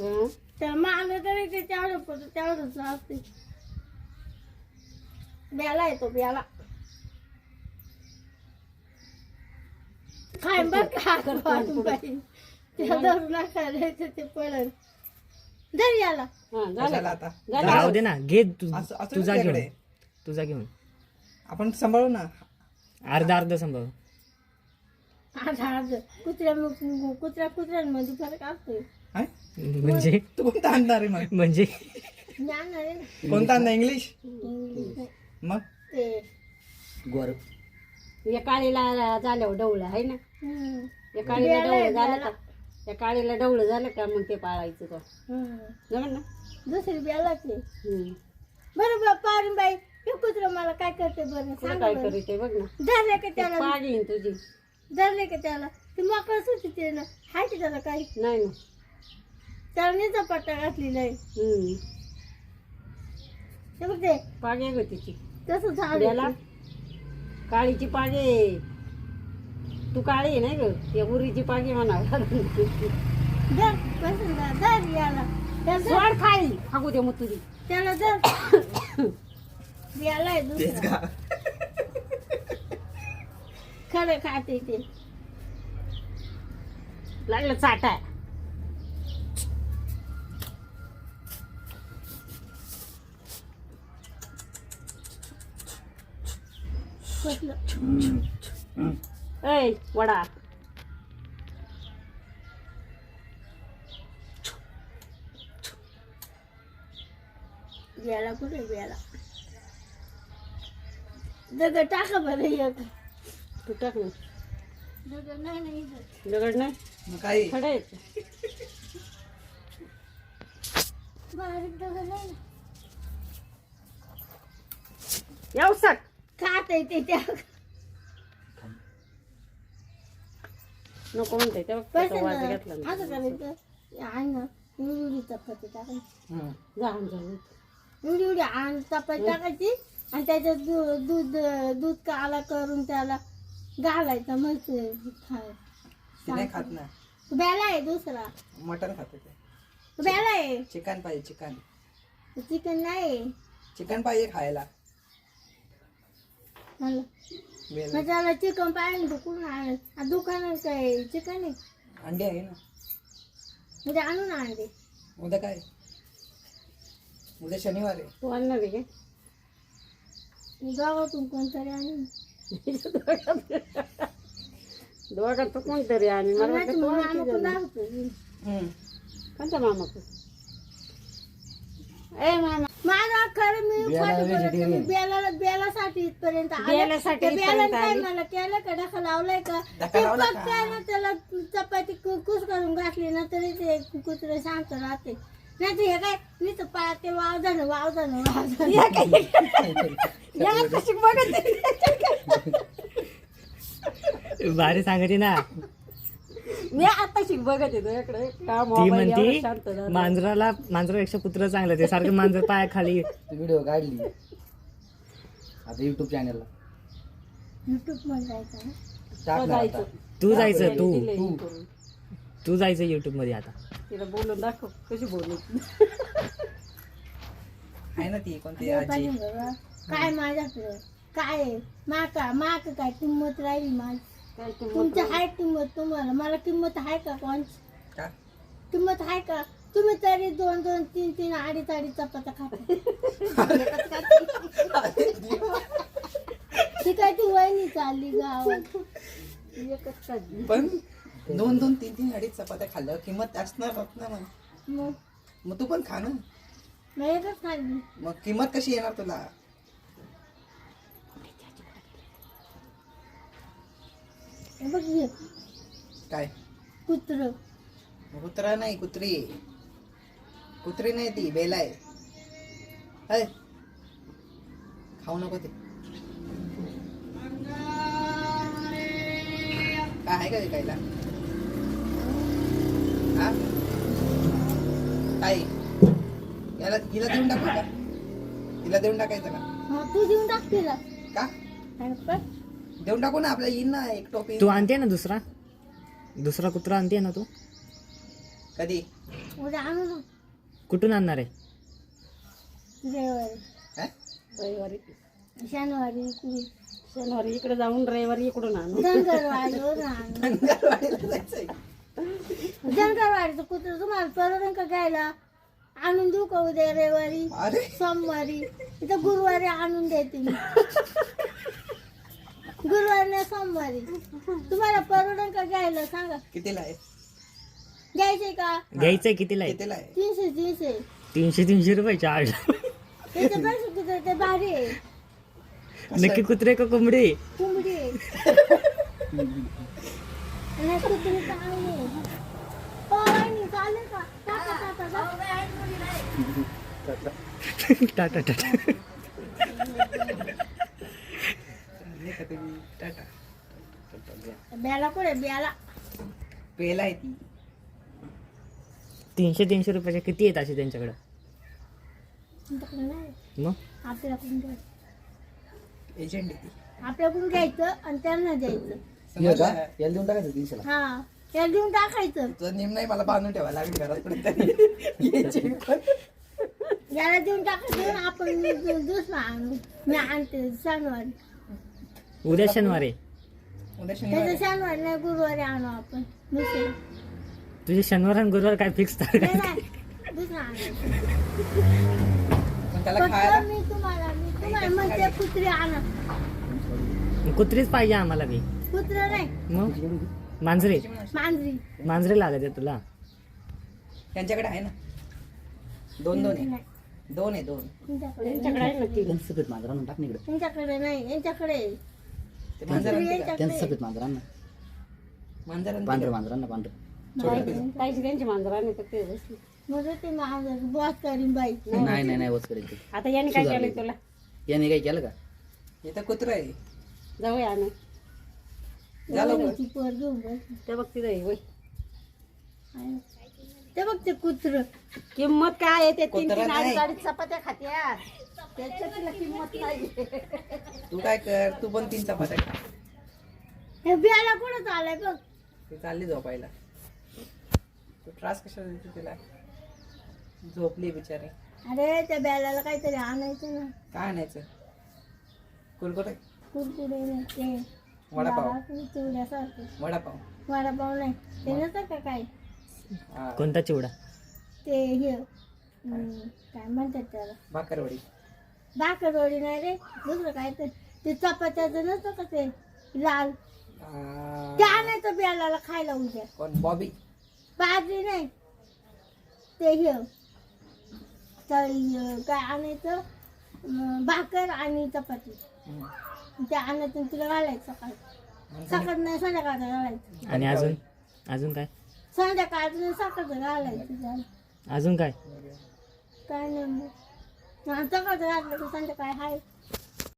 मागलं तरी ते तेवढं पडतं तेवढंच असते. ब्याला येतो ब्याला. काय बघ काय त्या ते पडल धर याला. हं, झालं. कशाला का? आता राहू दे ना घे तू असं- असं तुझा तुझ्याकडे. घेऊन. तुझा घेऊन. आपण सांभाळू ना. अर्धा अर्धा संभव आज आज कुत्र्या कुत्र्या कुत्र्यांमध्ये फरक असतोय. हाय? म्हणजे? तू कोणता आणणार आहे मग? म्हणजे? आहे कोणता आणणार? इंग्लिश. मग? ते गोर. या काळीला झाल्यावर डवळं आहे ना? हम्म. या काळीला आहे, डवळं झालं. का? त्या काळीला डवळं झालं का मग ते पाळायचं का? हम्म. जमन ना दुसरी ब्यालाच आहे. हं. बरं बा पारून बाई हे कुत्र मला काय करते बरं? तुला सांग काय बरं. करीत आहे बघ ना. धरले का ते त्याला? पाग येईन तुझी. धरले का त्याला? ते मोकळच होती ते ना हाय की त्याला काही? नाही ना. निजा पट्टा घातलेला आहे. हं. ते बघ ते. पाग आहे गं तिची. तसं याला काळीची पागे तू काळी आहे नाही ग? या उरीची पागे म्हणा धर कसं धर धर याला. त्याला धर. सोड खाई. हागू दे मग तुझी. त्याला धर याला आहे दुसरा. खरं खाते ते. लागलं चाटा. ऐ वडा. याला कुठे याला दगड टाका बरं एक. तू टाक ना. दगड नाही. दगड नाही? काय? खडे बारीक दगड नाही. ना. खात आहे ते त्या नको म्हणते तेव्हा वाज घेतला ना. असं करायचं चपाती टाकायची. हं. जाऊन जाऊन एवढी एवढी आण चपाती टाकायची आणि त्याच्यात दूध दूध काला करून त्याला घालायचं मग ते खाय ते नाही खात ना. बेला आहे दुसरा. मटन खाते ते. बेला आहे. चिकन पाहिजे चिकन. चिकन नाही. चिकन पाहिजे खायला. मग त्याला चिकन पाहिजे आणत दुकानात काय चिकन आहे? अंडे आहे ना. म्हणजे आणून आणते. उद्या काय? उद्या शनिवार आहे. तू आणणार आहे गावातून कोणतरी आणून तर कोणतरी आणि मला नाही वाटलं तर तू मग आणखी आम्ही पण जण. दाखवतो. हं. कोणत्या मामाकडे? ए मामा माझा खरं मी खोटं बोलत नाही. बेलासाठी इथपर्यंत आले. बेलासाठी त्या बेलाने इथपर्यंत काय आली. मला केलं का डखा लावलाय का ते लावला ना त्याला चपाती कुस करून घातली ना तरी ते कुत्रे शांत राहते नाही तर हे काय मी तर पाहते वाव झालं वाव झालं वाव झालं या कशी बघत आहे. भारी सांगायची ना मी आता शिक बघत का ती मोबाईल एवढा शांत म्हणती झाला. मांजराला मांजरापेक्षा कुत्र चांगलं ते. सारखं मांजर पाया खाली. व्हिडिओ काढली. आता युट्यूब चॅनलला युट्यूबमध्ये जायचं ना. टाक ना जायचं. आता. तू जायचं तू. हे करून. तू जायचं युट्यूबमध्ये आता. तिला बोलून दाखव. कशी बोलू? आहे ना ती कोणती देव आजी? पाहिजे बघा. काय माझ्याकडं? काय? माका माक काय किंमत राहिली माझी? काय तुमची आहे? किंमत तुम्हाला. मला किंमत आहे का कोणची? का? किंमत आहे का? तुम्ही तरी दोन दोन तीन तीन अडीच अडीच चपात्या खाता ती काय ती वहिनी चालली गावात? एकच काढली. पण दोन दोन तीन तीन अडीच चपात्या खाल्ल्यावर किंमत असणार ना मग. मग? मग तू पण खा ना. मग एकच खाल्ली. मग किंमत कशी येणार तुला? हे बघ हे. काय? कुत्र. कुत्रा नाही कुत्री. कुत्री नाही ती बेला आहे? खाऊ नको ते. काय आहे का ते खायला हा? काय याला हिला देऊन टाकू का? हिला देऊन टाकायचं का? तू देऊन टाक तिला. का? आणि पण देऊन टाकू ना आपल्याला येईन ना एक टोपी. तू आणते ना दुसरा? दुसरा कुत्रा आणते ना तू? कधी? उद्या आणू ना. कुठून आणणार आहे? रविवारी. काय रविवारी. शनिवारी इकडे शनिवारी इकडे जाऊन रविवारी इकडून आणू. धनगरवाडीवर आणू. अंगणवाडीला जायचंय. धनगरवाडीचं कुत्र तुम्हाला परवडेल का घ्यायला? आणून देऊ का उद्या रविवारी? अरे. सोमवारी. इथं गुरुवारी आणून देते मी. गुरुवारी नाही सोमवारी. तुम्हाला परवडेल का घ्यायला? सांगा. कितीला आहे? घ्यायचे का? घ्यायचंय कितीला आहे? कितीला आहे? तीनशे तीनशे. तीनशे तीनशे रुपये चार्ज ते भारी आहे. नक्की कुत्रे का कोंबडी? कोंबडी आहे. आणि कुत्री चांगली आहे ओ, वहिनी, चालेल का? टाका, टाका, टाका. टाटा टाटा नाही का तुम्ही टाटा ब्याला कुठे? ब्याला पेला आहे ती. तीनशे तीनशे रुपयाचे किती आहेत असे त्यांच्याकडे? तुमच्याकडे नाही. मग? आपल्याकडून घ्यायचं एजंट आहे ती. आपल्याकडून घ्यायचं आणि त्यांना द्यायचं. हे का? समजलं? याला देऊन टाकायचं तीनशेला? हा. त्याला देऊन टाकायचं. तुझं नेम नाही मला बांधून ठेवायला लागली घरात पण. याला देऊन टाकायचं आणि आपण दु- दुसरं आणू. मी आणते शनिवारी उद्या शनिवार आहे. उद्या शनिवार त्याचं आहे. शनिवारी नाही गुरुवारी आणू आपण. दुसरं. तुझे शनिवार आणि गुरुवार काय फिक्स तर नाही, काय नाही दुसरं आणू पण त्याला फक्त खायला मी तुम्हाला मी तुम्हाला म्हणते कुत्री आणा. कुत्रीच पाहिजे आम्हाला बी. कुत्र नाही. मग? मांजरे. मांजरी. मांजरे लागत आहे तुला. त्यांच्याकडे आहे ना? दोन दोन आहे. नाही. दोन आहे दोन. तुमच्याकडे त्यांच्याकडे आहे ना ती? त्यांचं सफेद मांजर आण ना, टाक ना इकडे. तुमच्याकडे नाही. यांच्याकडे आहे. ते मांजर आणते का? यांच्याकडे त्यांचं. सफेद मांजर आण ना. मांजर आणते पांढरं त्यांची मांजराने तर ते बसली. मग ते मांजर बॉस करीन बाई. नाही नाही नाही वच करेल ते. आता याने काय तुला? याने काही केलं का? इथं कुत्र आहे. जाऊया आणू झालं वहिनीची पोर घेऊन बस. ते बघ तिथे ते बघ ते कुत्र. किंमत काय आहे ते? तीन कुत्रा तीन नाही. अडीच अडीच चपात्या खात्या त्याच्यात तिला किंमत नाही तू काय कर तू पण तीन चपात्या खा. हे बियाला कुठं चाललंय बघ. ती चालली झोपायला तू त्रास कशाला देते तिला? झोपली बिचारी. अरे त्या ब्याला काहीतरी आणायचं ना. काय आणायचं? कुरकुरे? कुरकुरे नाही ते वडापाव. गावाकडे चिवड्यासारखं. वडापाव. वडापाव नाही. ते नसतं का काय? हा, कोणता चिवडा? ते हे हम्म, काय म्हणतात त्याला? भाकरवडी. भाकरवडी नाही रे दुसरं काय ते? ते चपात्याचं नसतं का ते? लाल. आ, ते आणायचं बियाला खायला उद्या. कोण? बॉबी? बाजरी नाही. ते हे. तर काय आणायचं? अं, भाकर आणि चपाती. हम्म. ते आणायचं आणि तिला घालायचं सकाळी. सकाळ नाही संध्याकाळचं घालायचं. आणि अजून? अजून काय? संध्याकाळचं नाही सकाळचं घालायचं. अजून काय? काय नाही. मग हा, सकाळचं घातलं की संध्याकाळी हाय